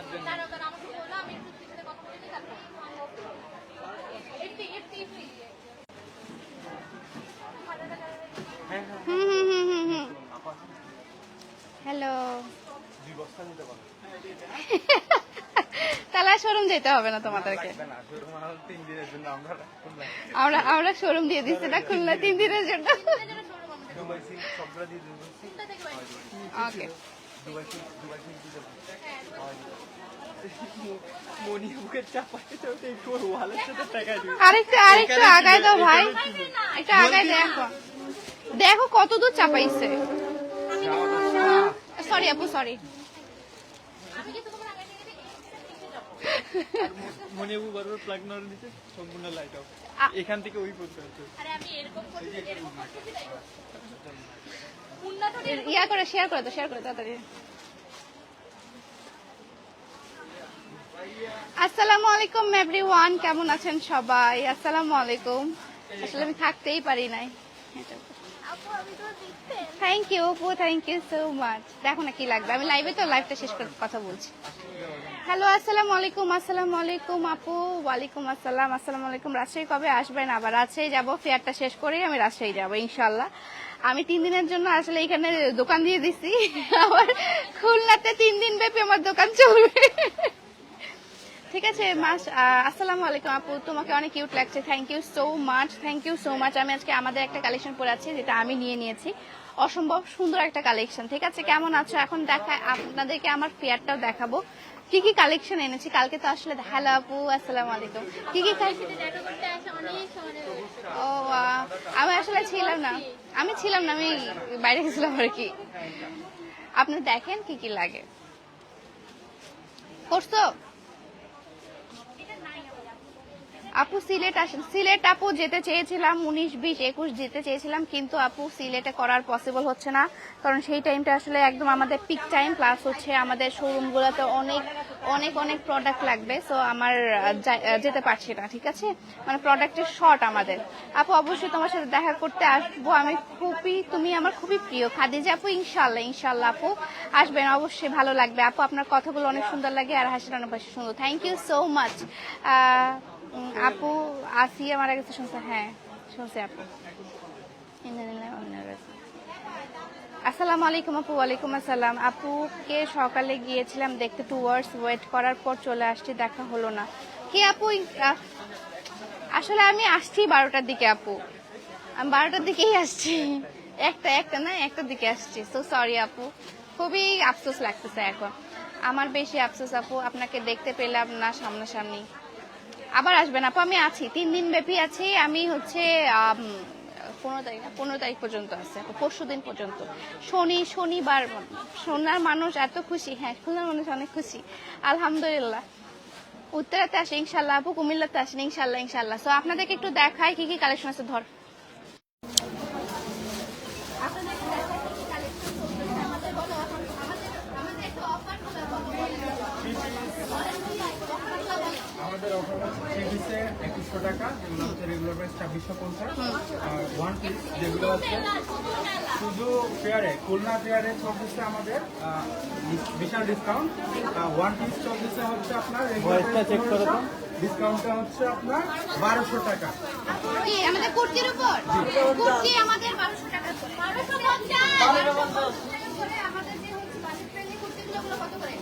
আপনার জন্য। হ্যাঁ হ্যাঁ। হ্যালো। তাহলে শোরুম যেতে হবে না তোমাদেরকে। লাগবে না শোরুম আমার তিন দিনের জন্য আমরা শোরুম দিয়ে দিচ্ছি না খুলনা তিন দিনের জন্য? ওকে মনি আরেকটু আরেকটু আগায় দাও ভাই। একটু আগায় দেখো। দেখো কত দূর চাপাইছে। সরি আপু সরি বারবার প্লাগ নড়ে সম্পূর্ণ লাইট অফ এখান থেকে ওই ইয়া করে শেয়ার করে তো শেয়ার করে তাড়াতাড়ি। আসসালামু আলাইকুম এভরিওয়ান, কেমন আছেন সবাই? আসসালামু আলাইকুম। আসলে আমি থাকতেই পারি নাই। থ্যাংক ইউ আপু থ্যাংক ইউ সো মাচ দেখো না কি লাগবে। আমি লাইভে তো লাইভটা শেষ করে কথা বলছি। হ্যালো আসসালামু আলাইকুম আসসালামু আলাইকুম, আপু। ওয়ালাইকুম আসসালাম। আসসালামু আলাইকুম। রাজশাহী কবে আসবেন? আবার রাজশাহী যাব। ফেয়ারটা শেষ করেই আমি রাজশাহী যাব ইনশাল্লাহ আমি তিন দিনের জন্য আসলে এখানে দোকান দিয়ে দিছি। আবার খুলনাতে তিন দিন ব্যাপী আমার দোকান চলবে। ঠিক আছে, মাস আসসালামু আলাইকুম আপু, তোমাকে অনেক কিউট লাগছে। Thank you so much thank you so much আমি আজকে আমাদের একটা কালেকশন পরে আছি, যেটা আমি নিয়ে নিয়েছি। অসম্ভব সুন্দর একটা কালেকশন ঠিক আছে, কেমন আছো? এখন দেখা, আপনাদেরকে আমার ফেয়ারটাও দেখাবো। কি কি কালেকশন এনেছি? কালকে তো আসলে, হ্যালো আপু, আসসালামু আলাইকুম। কি কি। ও আমি আসলে ছিলাম না। আমি ছিলাম না, আমি বাইরে গেছিলাম আর কি। আপনি দেখেন কি কি লাগে। করছ? আপু সিলেট আসেন সিলেট আপু যেতে চেয়েছিলাম, উনিশ, বিশ, একুশ যেতে চেয়েছিলাম, কিন্তু আপু সিলেটে করার পসিবল হচ্ছে না। কারণ সেই টাইমটা আসলে একদম আমাদের পিক টাইম প্লাস হচ্ছে আমাদের শোরুমগুলোতে অনেক অনেক অনেক প্রোডাক্ট লাগবে। সো আমার যেতে পারছি না, ঠিক আছে? মানে প্রোডাক্টের শর্ট আমাদের। আপু, অবশ্যই তোমার সাথে দেখা করতে আসব। আমি খুবই, তুমি আমার খুবই প্রিয়। খাদিজা আপু ইনশাল্লাহ ইনশাল্লাহ আপু আসবেন। অবশ্যই ভালো লাগবে। আপু, আপনার কথাগুলো অনেক সুন্দর লাগে আর হাসির অনেক সুন্দর। থ্যাংক ইউ সো মাচ আপু আসিয়া মারা গেছে শুনছে হ্যাঁ শুনছে আপু। আসসালামু আলাইকুম আপু, ওয়ালাইকুম আসসালাম। আপুকে সকালে গিয়েছিলাম দেখতে টু আওয়ার্স ওয়েট করার পর চলে আসছি, দেখা হলো না। কি আপু? আসলে আমি আসছি বারোটার দিকে আপু। আমি বারোটার দিকেই আসছি। একটা একটা না, একটার দিকে আসছি। সো সরি আপু। খুবই আফসোস লাগতেছে এখন। আমার বেশি আফসোস আপু, আপনাকে দেখতে পেলাম না সামনাসামনি। আবার আসবেন আপু, আমি আছি, তিন দিন ব্যাপী আছি, আমি হচ্ছে পনেরো তারিখ না পনেরো তারিখ পর্যন্ত আছে পরশু দিন পর্যন্ত। শনি, শনিবার, সোনার মানুষ এত খুশি হ্যাঁ খুলনার মানুষ অনেক খুশি, আলহামদুলিল্লাহ। উত্তরাতে আসে ইনশাল্লাহ আপু, কুমিল্লাতে আসেন ইনশাল্লাহ ইনশাল্লাহ সো আপনাদেরকে একটু দেখায় কি কি কালেকশন আছে, ধর। আমাদের অফারগুলো বলো আমাদের অফার হচ্ছে থ্রি পিসে একুশশো টাকা যেগুলো হচ্ছে রেগুলার প্রাইস ছাব্বিশশো পঞ্চাশ। আর ওয়ান পিস যেগুলো হচ্ছে শুধু ফেয়ারে খুলনা ফেয়ারে চলতেছে আমাদের বিশাল ডিসকাউন্ট ওয়ান পিস চলতেছে হচ্ছে আপনার। ডিসকাউন্টটা হচ্ছে আপনার বারোশো টাকা। আমাদের কুর্তির উপর? কুর্তি আমাদের বারোশো টাকা করে। বারোশো পঞ্চাশ! করে আমাদের যে হচ্ছে বাজেট ফ্রেন্ডলি কুর্তিগুলো ওগুলো কত করে?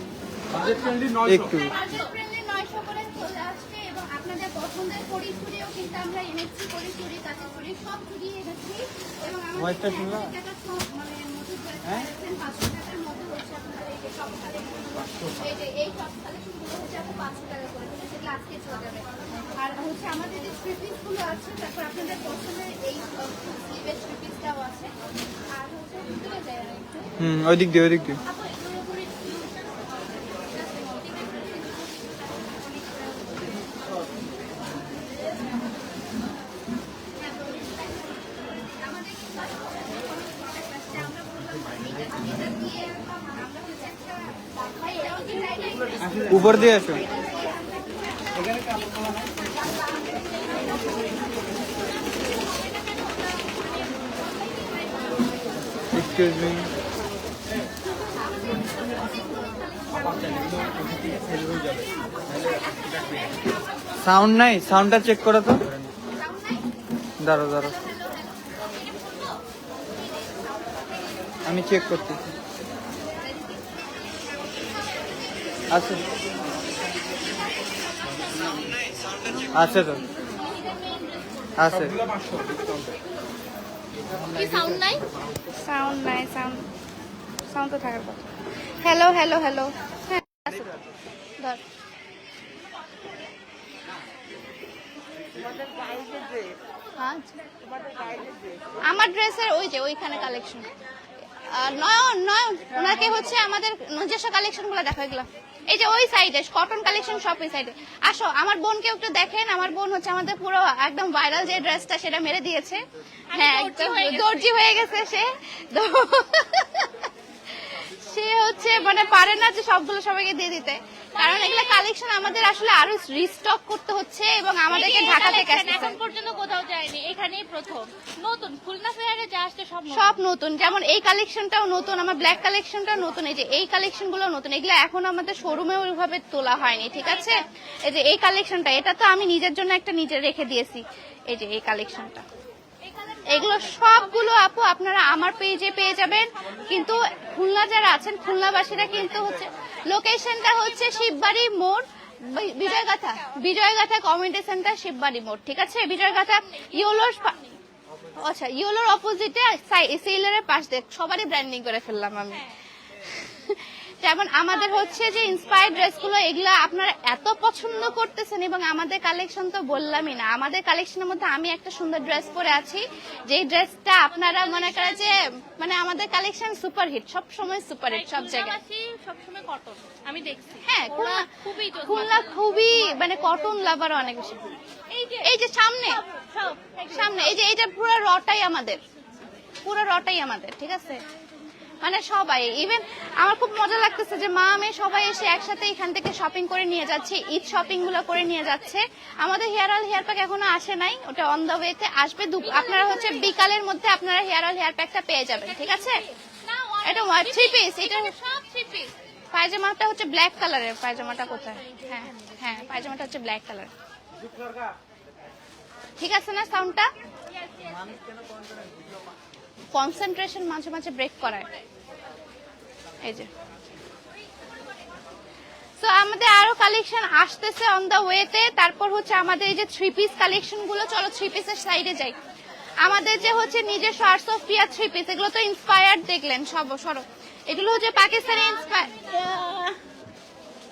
বাজেট ফ্রেন্ডলি নয়শো। একটু। বাজেট ফ্রেন্ডলি নয়শো করে চলে আসছে এবং আপনাদের পছন্দের পরি চুড়িও কিন্তু আমরা এনেছি পরি চুড়ি কাঁচের চুড়ি সব চুড়ি এনেছি। এবং আমাদের টাকা সব মানে মজুদ করে রাখছেন পাঁচশো টাকার মধ্যে হচ্ছে আপনার এই যে সব এই যে এই সব কালেকশনগুলো হচ্ছে আপনার পাঁচশো টাকা করে সেগুলো আজকে চলে যাবে। আর হচ্ছে আমাদের যে থ্রি পিসগুলো আছে তারপর আপনাদের পছন্দের এই স্লিভের থ্রি পিসটাও আছে। আর হচ্ছে ওই দিক দিয়ে ওই দিক দিয়ে উপর দিয়ে পেয়ে সাউন্ড নাই? সাউন্ডটা চেক করো তো। দাঁড়ো দাঁড়ো আমি চেক করতেছি। আছে আছে তো? আছে। কি সাউন্ড নাই? সাউন্ড নাই সাউন্ড সাউন্ড তো থাকার কথা। হ্যালো হ্যালো হ্যালো হ্যাঁ আছে। ধর। আমার ড্রেসের ওই যে ওইখানে কালেকশন নয়ন নয়ন ওনাকে হচ্ছে আমাদের নিজস্ব কালেকশনগুলো দেখো এগুলো। এই যে ওই সাইডে কটন কালেকশন সব ওই সাইডে আসো আমার বোনকে একটু দেখেন আমার বোন হচ্ছে আমাদের পুরো একদম ভাইরাল যে ড্রেসটা সেটা মেরে দিয়েছে। হ্যাঁ একদম দর্জি হয়ে গেছে সে। সে হচ্ছে মানে পারে না যে সবগুলো সবাইকে দিয়ে দিতে। কারণ এগুলো কালেকশন আমাদের আসলে আরও রিস্টক করতে হচ্ছে এবং আমাদেরকে ঢাকা থেকে এখন পর্যন্ত কোথাও যায়নি এখানেই প্রথম। নতুন খুলনা ফেয়ারে যা আসছে সব নতুন। সব নতুন। যেমন এই কালেকশনটাও নতুন আমার ব্ল্যাক কালেকশনটাও নতুন এই যে এই কালেকশনগুলো নতুন। এগুলো এখন আমাদের শোরুমে ওইভাবে তোলা হয়নি ঠিক আছে? এই যে এই কালেকশনটা এটা তো আমি নিজের জন্য একটা নিজে রেখে দিয়েছি এই যে এই কালেকশনটা এগুলো সবগুলো আপু আপনারা আমার পেজে পেয়ে যাবেন। কিন্তু খুলনা যারা আছেন, খুলনাবাসীরা কিন্তু হচ্ছে লোকেশনটা হচ্ছে শিববাড়ি মোড় বিজয়গাথা। বিজয়গাথা কমিউনিটি সেন্টার শিববাড়ি মোড়, ঠিক আছে? বিজয়গাথা, ইয়োলোর আচ্ছা ইয়োলোর অপোজিটে সেইলারের পাশ দেখ সবারই ব্র্যান্ডিং করে ফেললাম আমি। যেমন আমাদের হচ্ছে যে ইন্সপায়ার্ড ড্রেসগুলো এগুলো আপনারা এত পছন্দ করতেছেন এবং আমাদের কালেকশন তো বললামই না। আমাদের কালেকশনের মধ্যে আমি একটা সুন্দর ড্রেস পরে আছি। যে ড্রেসটা আপনারা মনে করেন যে মানে আমাদের কালেকশন সুপার হিট সব সময় সুপার হিট সব জায়গায়। সবসময় কটন আমি দেখছি। হ্যাঁ খুবই খুলনা খুবই মানে কটন লাভার অনেক বেশি। এই যে সামনে। সামনে এই যে এইটা পুরো রটাই আমাদের। পুরো রটাই আমাদের ঠিক আছে? মানে সবাই ইভেন আমার খুব মজা লাগতেছে যে মা আমি সবাই এসে একসাথে এখান থেকে শপিং করে নিয়ে যাচ্ছে ঈদ শপিংগুলো করে নিয়ে যাচ্ছে। আমাদের হেয়ার অল হেয়ার প্যাক এখনও আসে নাই ওটা অন দ্য ওয়েতে আসবে। আপনারা হচ্ছে বিকালের মধ্যে আপনারা হেয়ার অল হেয়ার প্যাকটা পেয়ে যাবেন ঠিক আছে? এটা থ্রি পিস এটা সব থ্রি পিস পায়জামাটা হচ্ছে ব্ল্যাক কালারের পায়জামাটা কোথায়? হ্যাঁ হ্যাঁ পায়জামাটা হচ্ছে ব্ল্যাক কালার ঠিক আছে না সাউন্ডটা কনসেন্ট্রেশন মাঝে মাঝে ব্রেক করায়। এই যে। তো আমাদের আরও কালেকশন আসতেছে অন দা ওয়েতে তারপর হচ্ছে আমাদের এই যে থ্রি পিস কালেকশনগুলো, চলো থ্রি পিসের সাইডে যাই। আমাদের যে হচ্ছে নিজের arts of Piya three piece এগুলো তো ইন্সপায়ার্ড দেখলেন, সব সরো। এগুলো হচ্ছে পাকিস্তানি ইন্সপায়ার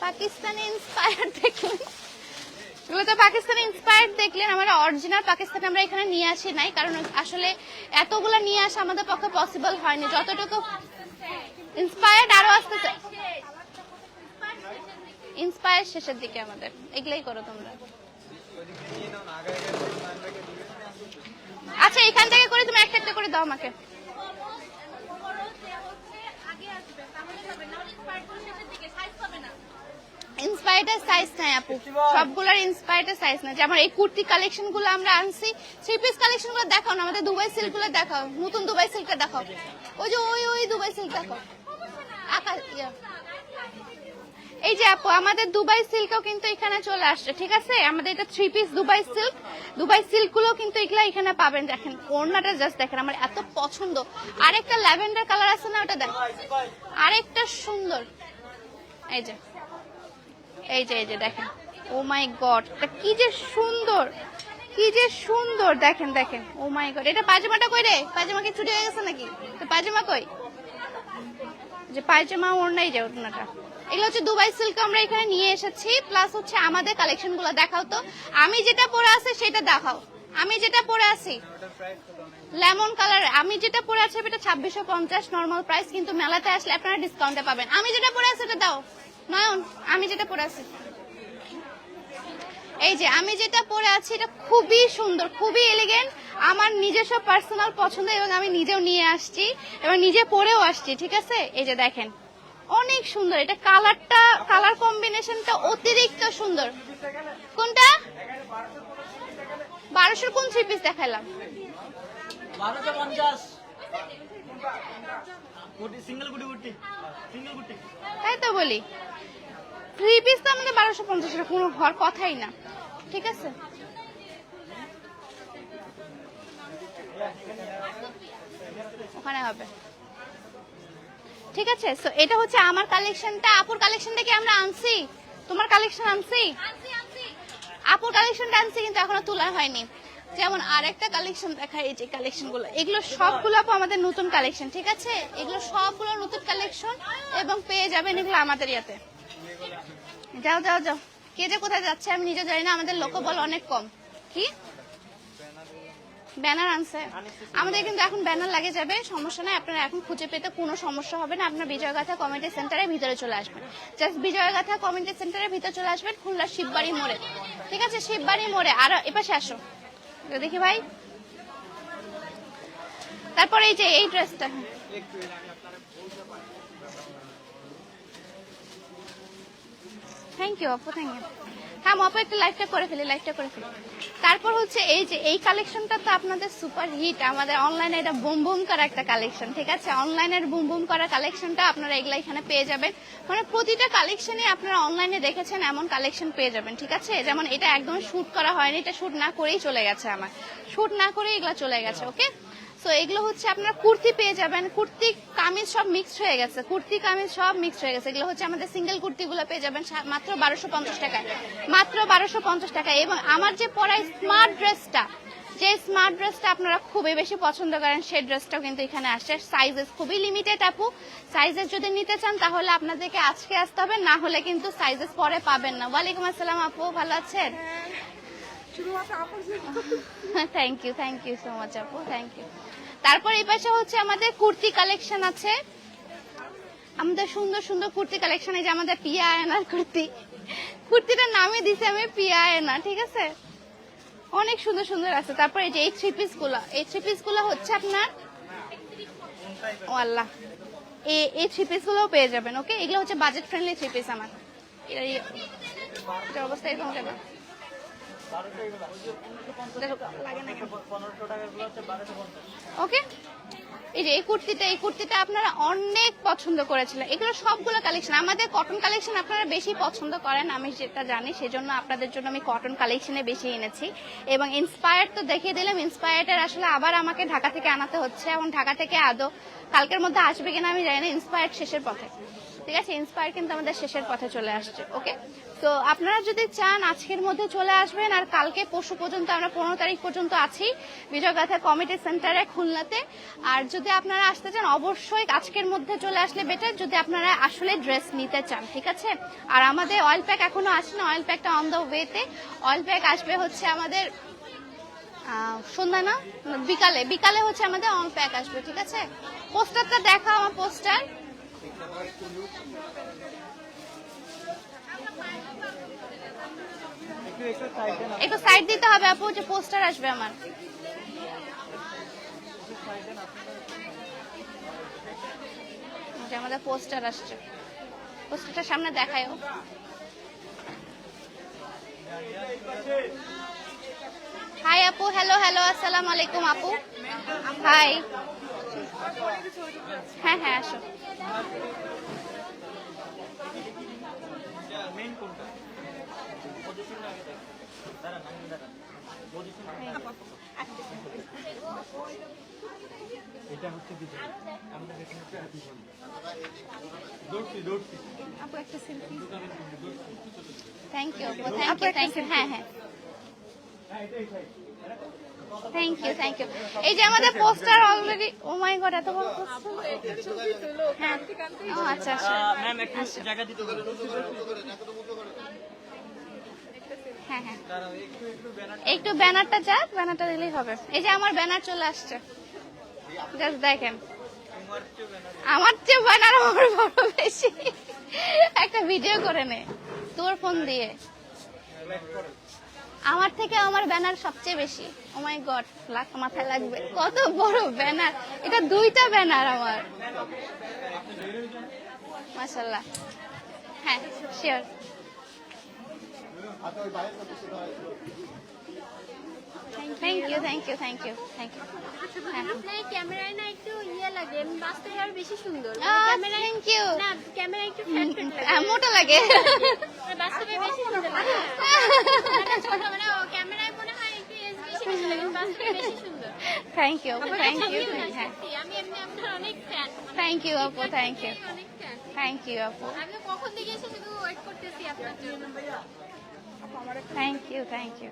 পাকিস্তানি ইন্সপায়ার দেখলেন। এগুলো তো পাকিস্তানি ইন্সপায়ার্ড দেখলেন আমরা অরিজিনাল পাকিস্তান আমরা এখানে নিয়ে আসি নাই কারণ আসলে এতগুলো নিয়ে আসা আমাদের পক্ষে পসিবল হয়নি যতটুকু ইন্সপায়ার্ড আরও আসতেছে ইন্সপায়ার শেষের দিকে আমাদের এগুলাই করো তোমরা আচ্ছা এখান থেকে করে তুমি একটা একটা করে দাও আমাকে ইন্সপায়ার্ডের সাইজ নাই আপু। সবগুলোর ইন্সপায়ার্ডের সাইজ নাই। যেমন এই কুর্তি কালেকশনগুলো আমরা আনছি থ্রি পিস কালেকশনগুলো দেখাও না আমাদের দুবাই সিল্কগুলো দেখাও। নতুন দুবাই সিল্কটা দেখাও। ওই যে ওই ওই দুবাই সিল্ক দেখাও আকাশ। এই যে আপু আমাদের দুবাই সিল্কও কিন্তু এখানে চলে আসছে ঠিক আছে? আমাদের এটা three piece Dubai silk Dubai সিল্কগুলো কিন্তু এগুলো এখানে পাবেন। দেখেন ওড়নাটা জাস্ট দেখেন আমার এত পছন্দ। আরেকটা ল্যাভেন্ডার কালার আছে না ওটা দেখ। আরেকটা সুন্দর। এই যে। এই যে এই যে, দেখেন। ও মাই গড কি যে সুন্দর, কি যে সুন্দর। দেখেন দেখেন। ও মাই গড এটা পায়জামাটা কই রে? পায়জামা কি ছুটি গেছে নাকি? তো পায়জামা কই? যে পায়জামা ওড়নাই যে ওড়নাটা। এগুলো হচ্ছে দুবাই সিল্ক আমরা এখানে নিয়ে এসেছি প্লাস হচ্ছে আমাদের কালেকশনগুলো দেখাও তো। আমি যেটা পরে আছে, সেটা দেখাও। আমি যেটা পরে আছি লেমন কালার আমি যেটা পরে আছি এটা ছাব্বিশশো পঞ্চাশ নর্মাল প্রাইস কিন্তু মেলাতে আসলে আপনারা ডিসকাউন্টে পাবেন। আমি যেটা পরে আছি এটা দাও। নয়ন, আমি যেটা পরে আছি। এই যে, আমি যেটা পরে আছি, এটা খুবই সুন্দর, খুবই এলিগেন্ট আমার নিজস্ব পার্সোনাল পছন্দ এবং আমি নিজেও নিয়ে আসছি, এবং নিজে পরেও আসছি, ঠিক আছে? এই যে দেখেন, অনেক সুন্দর। এটা কালারটা কালার কম্বিনেশনটা অতিরিক্ত সুন্দর। কোনটা? বারোশোর কোন থ্রি পিস দেখালাম। সিঙ্গেল গুটি গুটি। সিঙ্গেল গুটি। তাই তো বলি। থ্রি পিস তো আমাদের বারোশো পঞ্চাশ টাকা কোনো হওয়ার কথাই না। ঠিক আছে? ওখানে হবে। ঠিক আছে? সো এটা হচ্ছে আমার কালেকশনটা আপুর কালেকশনটা কি আমরা আনছি? তোমার কালেকশন আনছি? আপুর কালেকশনটা আনছি কিন্তু এখনও তোলা হয়নি। যেমন আরেকটা কালেকশন দেখা এই যে কালেকশনগুলো। এগুলো সবগুলো আপু আমাদের নতুন কালেকশন ঠিক আছে? এগুলো সবগুলো নতুন কালেকশন এবং পেয়ে যাবেন এগুলো আমাদের ইয়াতে। যাও যাও যাও। কে যে কোথায় যাচ্ছে আমি নিজে জানি না, আমাদের লোকবল অনেক কম। কি? ব্যানার আনছে। আমাদের কিন্তু এখন ব্যানার লাগে যাবে, সমস্যা নাই, আপনারা এখন খুঁজে পেতে কোনো সমস্যা হবে না, আপনার বিজয়গাথা কমিউনিটি সেন্টারের ভিতরে চলে আসবেন। জাস্ট বিজয়গাথা কমিউনিটি সেন্টারের ভিতরে চলে আসবেন, খুলনা শিববাড়ি মোড়ে। ঠিক আছে, শিববাড়ি মোড়ে। আর, এপাশে আসো। দেখি ভাই। তারপরে এই যে এই ড্রেসটা থ্যাংক ইউ আপু থ্যাংক ইউ হ্যাঁ আপু একটা লাইভটা করে ফেলি লাইভটা করে ফেলি। তারপর হচ্ছে এই যে, এই কালেকশনটা তো আপনাদের সুপার হিট আমাদের অনলাইনে এটা বুম বুম করা একটা কালেকশন ঠিক আছে? অনলাইনের বুম বুম করা কালেকশনটা আপনারা এগুলা এখানে পেয়ে যাবেন। মানে প্রতিটা কালেকশনই আপনারা অনলাইনে দেখেছেন এমন কালেকশন পেয়ে যাবেন, ঠিক আছে? যেমন এটা একদম শ্যুট করা হয়নি, এটা শ্যুট না করেই চলে গেছে আমার। শ্যুট না করেই এগুলা চলে গেছে ওকে তো এগুলো হচ্ছে আপনার কুর্তি পেয়ে যাবেন। কুর্তি কামিজ সব মিক্সড হয়ে গেছে। কুর্তি কামিজ সব মিক্সড হয়ে গেছে। এগুলো হচ্ছে আমাদের সিঙ্গেল কুর্তিগুলো পেয়ে যাবেন মাত্র বারোশো পঞ্চাশ টাকায়। মাত্র বারোশো পঞ্চাশ টাকায়। এবং আমার যে পরা স্মার্ট ড্রেসটা যে স্মার্ট ড্রেসটা আপনারা খুবই বেশি পছন্দ করেন সেই ড্রেসটাও কিন্তু এখানে আসছে সাইজেস খুবই লিমিটেড আপু। সাইজেস যদি নিতে চান তাহলে আপনাদেরকে আজকে আসতে হবে। না হলে কিন্তু সাইজেস পরে পাবেন না। ওয়ালাইকুম আসসালাম আপু ভালো আছেন? Thank you thank you so much আপু থ্যাংক ইউ তারপর এই পাশে হচ্ছে আমাদের কুর্তি কালেকশন আছে। আমাদের সুন্দর সুন্দর কুর্তি কালেকশন এই যে আমাদের পিয়া আয়নার কুর্তি। কুর্তিটার নামই দিছে আমি পিয়া আয়না ঠিক আছে? অনেক সুন্দর সুন্দর আছে। তারপর এই যে এই থ্রি পিসগুলো, এই থ্রি পিসগুলো হচ্ছে আপনার, ও আল্লাহ এই থ্রি পিসগুলো পেয়ে যাবেন ওকে এগুলো হচ্ছে বাজেট ফ্রেন্ডলি থ্রি পিস আমার। অবস্থা এরকম কেন? ওকে? এই যে এই কুর্তিটা এই কুর্তিটা আপনারা অনেক পছন্দ করেছিলেন। এগুলো সবগুলো কালেকশন আমাদের কটন কালেকশন আপনারা বেশি পছন্দ করেন, আমি যেটা জানি। সেজন্য আপনাদের জন্য আমি কটন কালেকশনে বেশি এনেছি। এবং ইন্সপায়ার তো দেখিয়ে দিলাম ইন্সপায়ারটার আসলে আবার আমাকে ঢাকা থেকে আনাতে হচ্ছে। এবং ঢাকা থেকে আদৌ কালকের মধ্যে আসবে কিনা আমি জানি না ইন্সপায়ার শেষের পথে। ঠিক আছে? ইন্সপায়ার কিন্তু আমাদের শেষের পথে চলে আসছে ওকে তো আপনারা যদি চান আজকের মধ্যে চলে আসবেন আর কালকে পরশু পর্যন্ত, আমরা পনেরো তারিখ পর্যন্ত আছি বিজয়গাথা কমিটি সেন্টারে, খুলনাতে। আর যদি আপনারা আসতে চান, অবশ্যই আজকের মধ্যে চলে আসলে বেটার যদি আপনারা আসলে ড্রেস নিতে চান, ঠিক আছে? আর আমাদের অয়েল প্যাক এখনও আসে না অয়েল প্যাকটা অন দ্য ওয়েতে অয়েল প্যাক আসবে হচ্ছে আমাদের সন্ধ্যা না? বিকালে। বিকালে হচ্ছে আমাদের অন প্যাক আসবে, ঠিক আছে? পোস্টারটা দেখা আমার পোস্টার একটু সাইড দিতে হবে আপু, যে পোস্টার আসবে আমার। আমাদের পোস্টার আসছে। পোস্টারটা সামনে দেখায়ও। হাই আপু হ্যালো হ্যালো আসসালামু আলাইকুম আপু হাই হ্যাঁ হ্যাঁ আসো মেইন কোনটা পজিশন আগে দেখ দাঁড়ান আমি দাঁড়ান পজিশন এটা হচ্ছে বিজয় আমাদের এখানে হচ্ছে বিজয় দৌড়ছি দৌড়ছি আপু একটা সেলফি থ্যাংক ইউ আপু থ্যাংক ইউ থ্যাংক ইউ হ্যাঁ হ্যাঁ থ্যাংক ইউ থ্যাংক ইউ এই যে আমাদের poster already oh my god এত বড় হ্যাঁ। ও আচ্ছা আচ্ছা। ম্যাম একটু জায়গা দিতে হ্যাঁ হ্যাঁ। একটু একটু ব্যানার একটু ব্যানারটা যাক ব্যানারটা দিলেই হবে। এই যে আমার ব্যানার চলে আসছে। জাস্ট দেখেন। আমার চেয়ে ব্যানার আমার বড় বেশি। একটা ভিডিও করে নে। তোর ফোন দিয়ে। আমার থেকে আমার ব্যানার সবচেয়ে বেশি। ও মাই গড লাখ মাথায় লাগবে। কত বড় ব্যানার। এটা দুইটা ব্যানার আমার। মাশাল্লাহ হ্যাঁ sure thank you thank you thank you thank you আপনার ক্যামেরায় না একটু ইয়ে লাগে বাস্তবে আরও বেশি সুন্দর। ক্যামেরায় থ্যাংক ইউ না ক্যামেরায় একটু ফ্যাট লাগে। মোটা লাগে। বাস্তবে বেশি সুন্দর লাগে। মানে মানে ও ক্যামেরায় মনে হয় একটু এজ বেশি বেশি লাগে বাস্তবে বেশি সুন্দর। থ্যাংক ইউ থ্যাংক ইউ আমি এমনি আপনার অনেক ফ্যান থ্যাংক ইউ আপু থ্যাংক ইউ থ্যাংক ইউ আপু। আমি কখন থেকে এসে শুধু ওয়েট করতেছি আপনার জন্য। Thank you thank you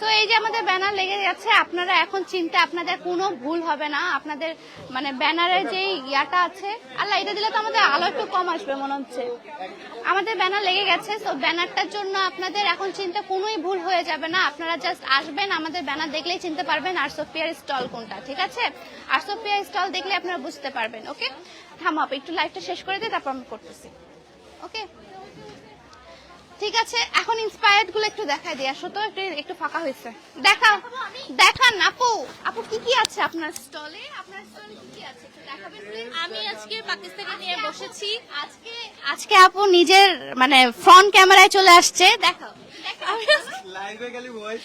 তো এই যে আমাদের ব্যানার লেগে যাচ্ছে আপনারা এখন চিনতে আপনাদের কোনো ভুল হবে না। আপনাদের মানে ব্যানারের যে ইয়াটা আছে আল্লাহ এটা দিলে তো আমাদের আলো একটু কম আসবে মনে হচ্ছে। আমাদের ব্যানার লেগে গেছে তো ব্যানারটার জন্য আপনাদের এখন চিনতে কোনোই ভুল হয়ে যাবে না। আপনারা জাস্ট আসবেন আমাদের ব্যানার দেখলেই চিনতে পারবেন আর স্টল কোনটা ঠিক আছে? আর সোফিয়ার স্টল দেখলে আপনারা বুঝতে পারবেন ওকে থামো আপু, একটু লাইভটা শেষ করে দিয়ে তারপর আমি করতেছি ওকে ঠিক আছে এখন ইন্সপায়ার্ডগুলো একটু দেখাই দিয়ে আসো তো একটু একটু ফাঁকা হয়েছে। দেখাও। দেখান আপু। আপু কি কি আছে আপনার স্টলে আপনার স্টলে কি কি আছে? আমি আজকে পাকিস্তানে নিয়ে বসেছি। আজকে আজকে আপু নিজের মানে ফ্রন্ট ক্যামেরায় চলে আসছে। দেখাও। লাইভে গেলে ভয়েস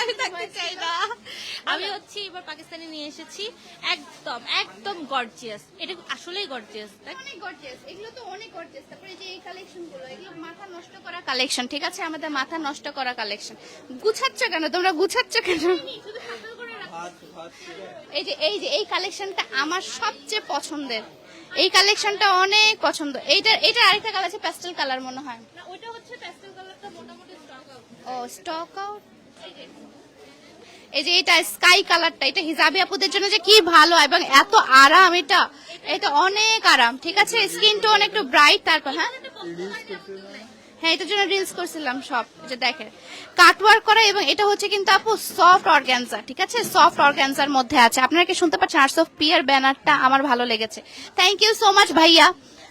আমি থাকতে চাই না। আমি হচ্ছে এবার পাকিস্তানে নিয়ে এসেছি। একদম একদম গর্জিয়াস এটা আসলেই গর্জিয়াস অনেক গর্জিয়াস এগুলো তো অনেক গর্জিয়াস তারপরে যে এই কালেকশনগুলো এগুলো মাথা নষ্ট করা কালেকশন ঠিক আছে? আমাদের মাথা নষ্ট করা কালেকশন গুছাচ্ছ কেন? তোমরা গুছাচ্ছ কেন? এই যে এই যে এই কালেকশনটা আমার সবচেয়ে পছন্দের। এই কালেকশনটা অনেক পছন্দ। এইটা এটা আরেকটা কালার আছে প্যাস্টেল কালার মনে হয়। না ওইটা হচ্ছে প্যাস্টেল কালারটা মোটামুটি স্টক আউট ও স্টক আউট এই যে এটা স্কাই কালারটা এটা হিজাবি আপুদের জন্য যে কি ভালো এবং এত আরাম এটা। এটা অনেক আরাম ঠিক আছে? স্কিন টোন একটু ব্রাইট তারপর হ্যাঁ? হ্যাঁ এটার জন্য রিলস করছিলাম সব যে দেখেন। কাটওয়ার্ক করা এবং এটা হচ্ছে কিন্তু আপু সফট অর্গ্যান্সার ঠিক আছে? সফট অর্গ্যান্সার মধ্যে আছে। আপনারা কি শুনতে পাচ্ছেন? আর্টস অফ পিয়ার ব্যানারটা আমার ভালো লেগেছে। থ্যাংক ইউ সো মাচ ভাইয়া।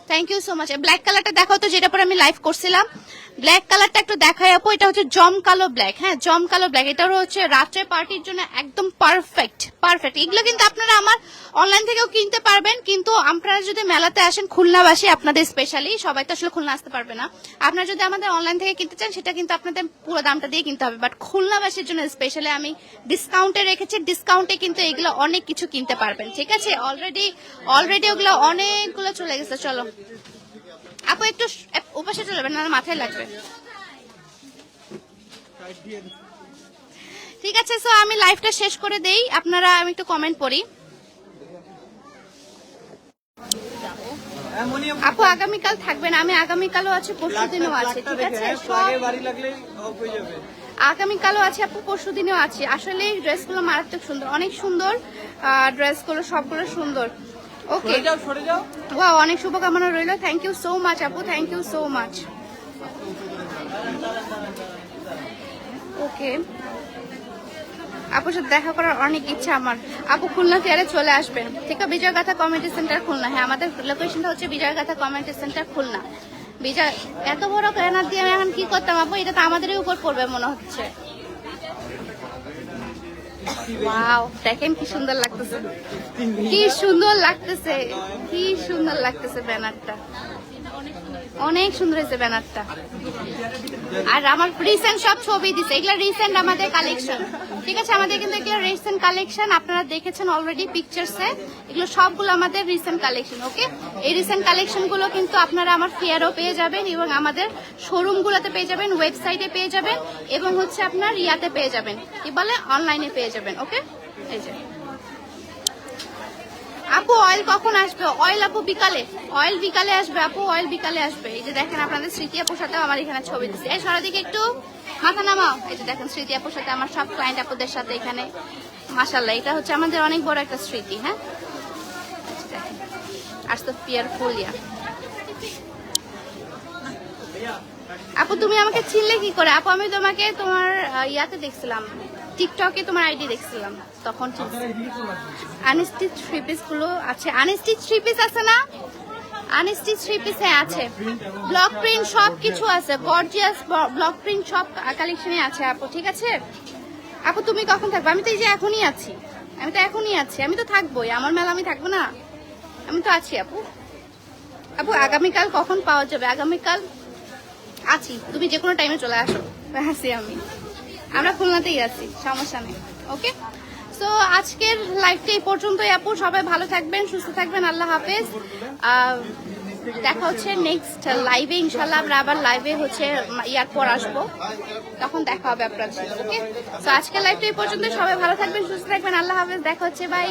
Thank you so much black কালারটা দেখাও তো, যেটা পরে আমি লাইভ করছিলাম। ব্ল্যাক কালারটা একটু দেখাই আপু, এটা হচ্ছে জম কালো ব্ল্যাক হ্যাঁ জম কালো ব্ল্যাক এটা হচ্ছে রাত্রে পার্টির জন্য একদম পারফেক্ট পারফেক্ট এগুলো কিন্তু আপনারা আমার অনলাইন থেকেও কিনতে পারবেন, কিন্তু আপনারা যদি মেলাতে আসেন, খুলনাবাসী আপনাদের স্পেশালি সবাই তো আসলে খুলনা আসতে পারবে না। আপনারা যদি আমাদের অনলাইন থেকে কিনতে চান, সেটা কিন্তু আপনাদের পুরো দামটা দিয়ে কিনতে হবে। বাট খুলনাবাসীর জন্য স্পেশালি আমি ডিসকাউন্টে রেখেছি ডিসকাউন্টে কিন্তু এগুলো অনেক কিছু কিনতে পারবেন, ঠিক আছে? অলরেডি অলরেডি ওগুলো অনেকগুলো চলে গেছে, চলো। আপু একটু স- এ- ওপাশে চলে যাবেন না মাথায় লাগবে। ঠিক আছে সো আমি লাইভটা শেষ করে দেই। আপনারা আমি একটু কমেন্ট পড়ি। আপু আগামীকাল থাকবেন আমি আগামীকালও আছে পরশু দিনও আছে ঠিক আছে? আগামীকালও আছে আপু পরশু দিনেও আছে। আসলে ড্রেসগুলো মারাত্মক সুন্দর অনেক সুন্দর ড্রেসগুলো সবগুলো সুন্দর। ওকে ওয়াও অনেক শুভকামনা রইল। থ্যাংক ইউ সো মাচ আপু। Thank you so much okay আপুর সাথে দেখা করার অনেক ইচ্ছা আমার। আপু খুলনা ফেয়ারে চলে আসবেন। ঠিক আছে? Bijoy Bijoygatha community centre Khulna. হ্যাঁ আমাদের লোকেশনটা হচ্ছে বিজয়গাথা কমিউনিটি সেন্টার খুলনা। বিজয় এত বড় ব্যানার দিয়ে আমি এখন কি করতাম আপু? এটা তো আমাদেরই উপর পড়বে মনে হচ্ছে। ওয়াও দেখেন কি সুন্দর লাগতেছে। কি সুন্দর লাগতেছে, কি সুন্দর লাগতেছে ব্যানারটা। অনেক সুন্দর হয়েছে ব্যানারটা। আর আমার রিসেন্ট সব ছবি দিছে, এগুলা রিসেন্ট আমাদের কালেকশন ঠিক আছে, আমাদের কিন্তু এগুলো রিসেন্ট কালেকশন আপনারা দেখেছেন অলরেডি পিকচার্সে এগুলো সবগুলো আমাদের রিসেন্ট কালেকশন ওকে এই রিসেন্ট কালেকশনগুলো কিন্তু আপনারা আমার ফেয়ারও পেয়ে যাবেন এবং আমাদের শোরুম গুলোতে পেয়ে যাবেন ওয়েবসাইটে পেয়ে যাবেন এবং হচ্ছে আপনার ইয়াতে পেয়ে যাবেন। কি বলে? অনলাইনে পেয়ে যাবেন ওকে এই যে। আপু অয়েল কখন আসবে? অয়েল আপু বিকালে। অয়েল বিকালে আসবে, আপু অয়েল বিকালে আসবে। এই যে দেখেন, আপনাদের স্মৃতি আপুর সাথে আমার এখানে ছবি দিচ্ছে। এই সারাদিকে একটু মাথা নামাও। এই যে দেখেন, স্মৃতি আপুর সাথে আমার সব ক্লায়েন্ট আপুদের সাথে এখানে। মাসাল্লাহ এটা হচ্ছে আমাদের অনেক বড় একটা স্মৃতি হ্যাঁ? আপু, তুমি আমাকে চিনলে কি করে? আপু, আমি তোমাকে তোমার ইয়াতে দেখছিলাম টিকটকে তোমার আইডি দেখছিলাম, তখন আনস্টিচ থ্রি পিসগুলো আছে। আনস্টিচ থ্রি পিস আছে না? আনস্টিচ থ্রি পিস আছে। ব্লক প্রিন্ট সব কিছু আছে গর্জিয়াস ব্লক প্রিন্ট সব কালেকশনে আছে, আপু, ঠিক আছে? আপু, তুমি কখন থাকবে? আমি তো এই যে এখনই আছি। আমি তো এখনই আছি। আমি তো থাকবোই। আমার মেলা আমি থাকব না? আমি তো আছি, আপু। আপু, আগামীকাল কখন পাওয়া যাবে? আগামীকাল আছি। তুমি যে কোনো টাইমে চলে আসো। আছি আমি। আমরা খুলনাতেই আছি। সমস্যা নেই। ওকে সো আজকের লাইফটা এই পর্যন্তই আপু। সবাই ভালো থাকবেন, সুস্থ থাকবেন, আল্লাহ হাফেজ। দেখা হচ্ছে নেক্সট লাইভে ইনশাল্লাহ আমরা আবার লাইভে হচ্ছে ইয়ার পর আসব। তখন দেখা হবে আপনার ওকে তো আজকের লাইফটা এই পর্যন্ত সবাই ভালো থাকবেন, সুস্থ থাকবেন, আল্লাহ হাফেজ। দেখা হচ্ছে বাই